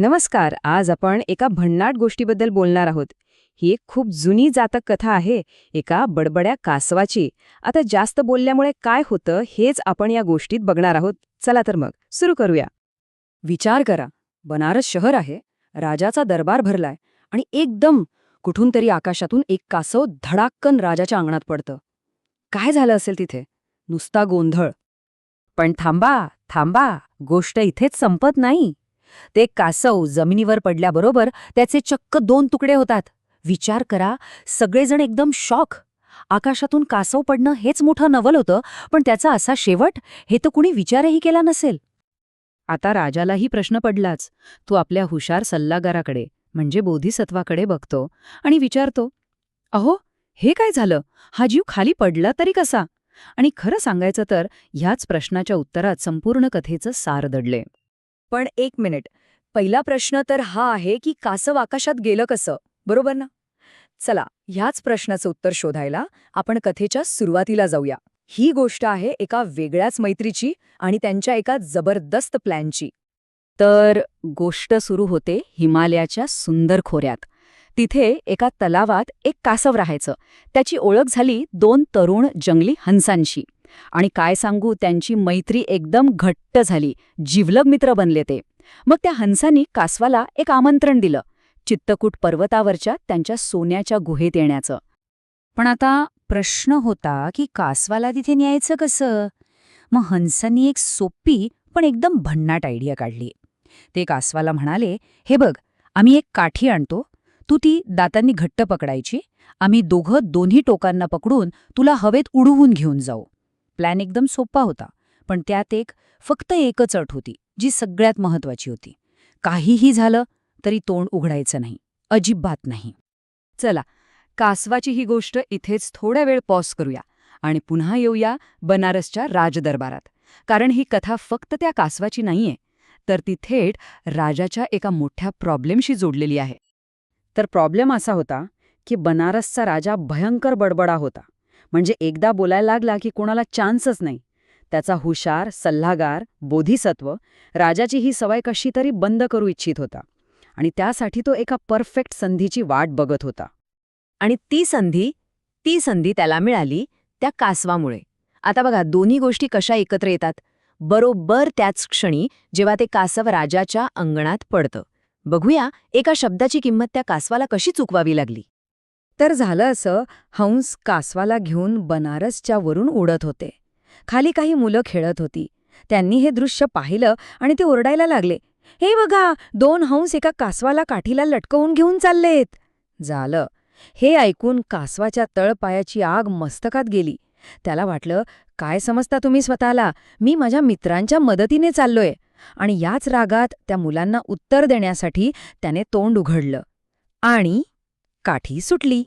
नमस्कार आज आपण एका भन्नाट गोष्टीबद्दल बोलणार आहोत. ही एक खूप जुनी जातक कथा आहे एका बडबड्या कासवाची. आता जास्त बोलल्यामुळे काय होतं हेच आपण या गोष्टीत बघणार आहोत. चला तर मग सुरू करूया. विचार करा बनारस शहर आहे राजाचा दरबार भरलाय आणि एकदम कुठून तरी आकाशातून एक कासव धडाक्कन राजाच्या अंगणात पडतं. काय झालं असेल तिथे? नुसता गोंधळ. पण थांबा थांबा गोष्ट इथेच संपत नाही. ते कासव जमिनीवर पडल्याबरोबर त्याचे चक्क दोन तुकडे होतात. विचार करा सगळेजण एकदम शॉक. आकाशातून कासव पडणं हेच मोठं नवल होतं पण त्याचा असा शेवट हे तर कुणी विचारही केला नसेल. आता राजालाही प्रश्न पडलाच. तो आपल्या हुशार सल्लागाराकडे म्हणजे बोधिसत्वाकडे बघतो आणि विचारतो अहो हे काय झालं? हा जीव खाली पडला तरी कसा? आणि खरं सांगायचं तर ह्याच प्रश्नाच्या उत्तरात संपूर्ण कथेचं सार दडले. पण एक मिनिट. पहिला प्रश्न तर हा आहे की कासव आकाशात गेलं कसं बरोबर ना? चला ह्याच प्रश्नाचं उत्तर शोधायला आपण कथेच्या सुरुवातीला जाऊया. ही गोष्ट आहे एका वेगळ्याच मैत्रीची आणि त्यांच्या एका जबरदस्त प्लॅनची. तर गोष्ट सुरू होते हिमालयाच्या सुंदर खोऱ्यात. तिथे एका तलावात एक कासव राहायचं. त्याची ओळख झाली दोन तरुण जंगली हंसांशी. आणि काय सांगू त्यांची मैत्री एकदम घट्ट झाली. जिवलग मित्र बनले ते. मग त्या हंसांनी कासवाला एक आमंत्रण दिलं. चित्तकूट पर्वतावरच्या त्यांच्या सोन्याच्या गुहेत येण्याचं. पण आता प्रश्न होता की कासवाला तिथे न्यायचं कसं? मग हंसांनी एक सोपी पण एकदम भन्नाट आयडिया काढली. ते कासवाला म्हणाले हे बघ आम्ही एक काठी आणतो. तू ती दातांनी घट्ट पकडायची. आम्ही दोघं दोन्ही टोकांना पकडून तुला हवेत उडवून घेऊन जाऊ. प्लॅन एकदम सोपा होता पण त्यात एक फक्त एकच अट होती जी सगळ्यात महत्वाची होती. काहीही झालं तरी तोंड उघडायचं नाही अजिबात नाही. चला कासवाची ही गोष्ट इथेच थोडा वेळ पॉज करूया आणि पुन्हा येऊया बनारसच्या राजदरबारात. कारण ही कथा फक्त त्या कासवाची नाहीये तर ती थेट राजाच्या एका मोठ्या प्रॉब्लेमशी जोडलेली आहे. तर प्रॉब्लेम असा होता की बनारसचा राजा भयंकर बडबडा होता. म्हणजे एकदा बोलायला लागला की कोणाला चान्सच नाही. त्याचा हुशार सल्लागार बोधिसत्व राजाची ही सवय कशी तरी बंद करू इच्छित होता आणि त्यासाठी तो एका परफेक्ट संधीची वाट बघत होता. आणि ती संधी ती संधी त्याला मिळाली त्या कासवामुळे. आता बघा दोन्ही गोष्टी कशा एकत्र येतात? बरोबर त्याच क्षणी जेव्हा ते कासव राजाच्या अंगणात पडतं. बघूया एका शब्दाची किंमत त्या कासवाला कशी चुकवावी लागली. तर झालं असं हंस कासवाला घेऊन बनारसच्या वरून उडत होते. खाली काही मुलं खेळत होती. त्यांनी हे दृश्य पाहिलं आणि ते ओरडायला लागले. हे बघा दोन हंस एका कासवाला काठीला लटकवून घेऊन चाललेत. झालं. हे ऐकून कासवाच्या तळपायाची आग मस्तकात गेली. त्याला वाटलं काय समजता तुम्ही स्वतःला? मी माझ्या मित्रांच्या मदतीने चाललोय. आणि याच रागात त्या मुलांना उत्तर देण्यासाठी त्याने तोंड उघडलं. आणि काठी सुटली.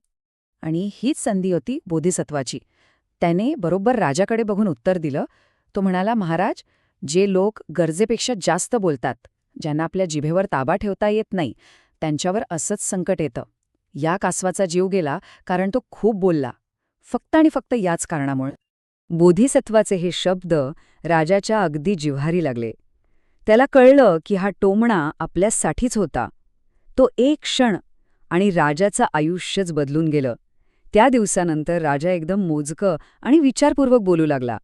आणि हीच संधी होती बोधिसत्वाची. त्याने बरोबर राजाकडे बघून उत्तर दिलं. तो म्हणाला महाराज जे लोक गरजेपेक्षा जास्त बोलतात ज्यांना आपल्या जिभेवर ताबा ठेवता येत नाही त्यांच्यावर असंच संकट येतं. या कासवाचा जीव गेला कारण तो खूप बोलला. फक्त आणि फक्त याच कारणामुळे. बोधिसत्वाचे हे शब्द राजाच्या अगदी जिव्हारी लागले. त्याला कळलं की हा टोमणा आपल्यासाठीच होता. तो एक क्षण आणि राजाचं आयुष्यच बदलून गेलं. त्या दिवसानंतर राजा एकदम मोजकं आणि विचारपूर्वक बोलू लागला.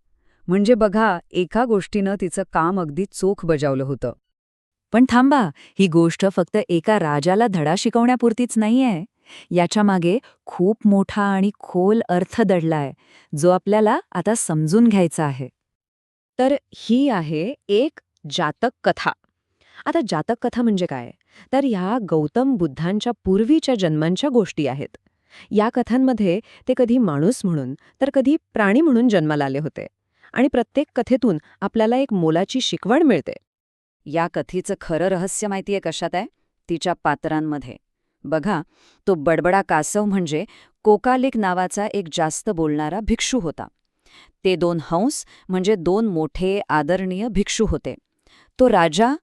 म्हणजे बघा एका गोष्टीनं तिचं काम अगदी चोख बजावलं होतं. पण थांबा ही गोष्ट फक्त एका राजाला धडा शिकवण्यापुरतीच नाहीये. याच्यामागे खूप मोठा आणि खोल अर्थ दडलाय जो आपल्याला आता समजून घ्यायचा आहे. तर ही आहे एक जातक कथा. आता जातक कथा म्हणजे काय? तर ह्या गौतम बुद्धांच्या पूर्वीच्या जन्मांच्या गोष्टी आहेत. या कथांमध्ये ते कधी माणूस म्हणून तर कधी प्राणी म्हणून जन्माला आले होते. आणि प्रत्येक कथेतून आपल्याला एक मोलाची शिकवण मिळते. या कथेचं खरं रहस्य माहितीये कशात आहे? तिच्या पात्रांमध्ये. बघा तो बडबडा कासव म्हणजे कोकालिक नावाचा एक जास्त बोलणारा भिक्षू होता. ते दोन हंस म्हणजे दोन मोठे आदरणीय भिक्षू होते. तो राजा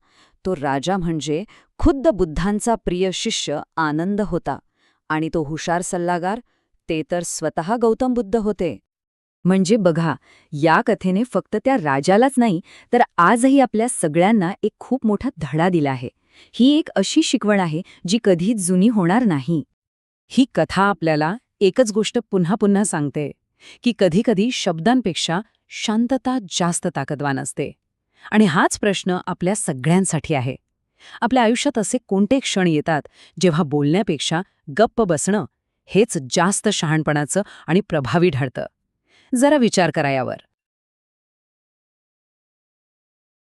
तो राजा म्हणजे खुद्द बुद्धांचा प्रिय शिष्य आनंद होता आणि तो हुशार सल्लागार ते तर स्वतः गौतम बुद्ध होते. म्हणजे बघा या कथेने फक्त त्या राजालाच नाही तर आजही आपल्या सगळ्यांना एक खूप मोठा धडा दिला आहे. ही एक अशी शिकवण आहे जी कधीच जुनी होणार नाही. ही कथा आपल्याला एकच गोष्ट पुन्हा पुन्हा सांगते की कधीकधी शब्दांपेक्षा शांतता जास्त ताकदवान असते. आणि हाच प्रश्न आपल्या सगळ्यांसाठी आहे. आपल्या आयुष्यात असे कोणते क्षण येतात जेव्हा बोलण्यापेक्षा गप्प बसणं हेच जास्त शहाणपणाचं आणि प्रभावी ठरतं जरा विचार करा यावर.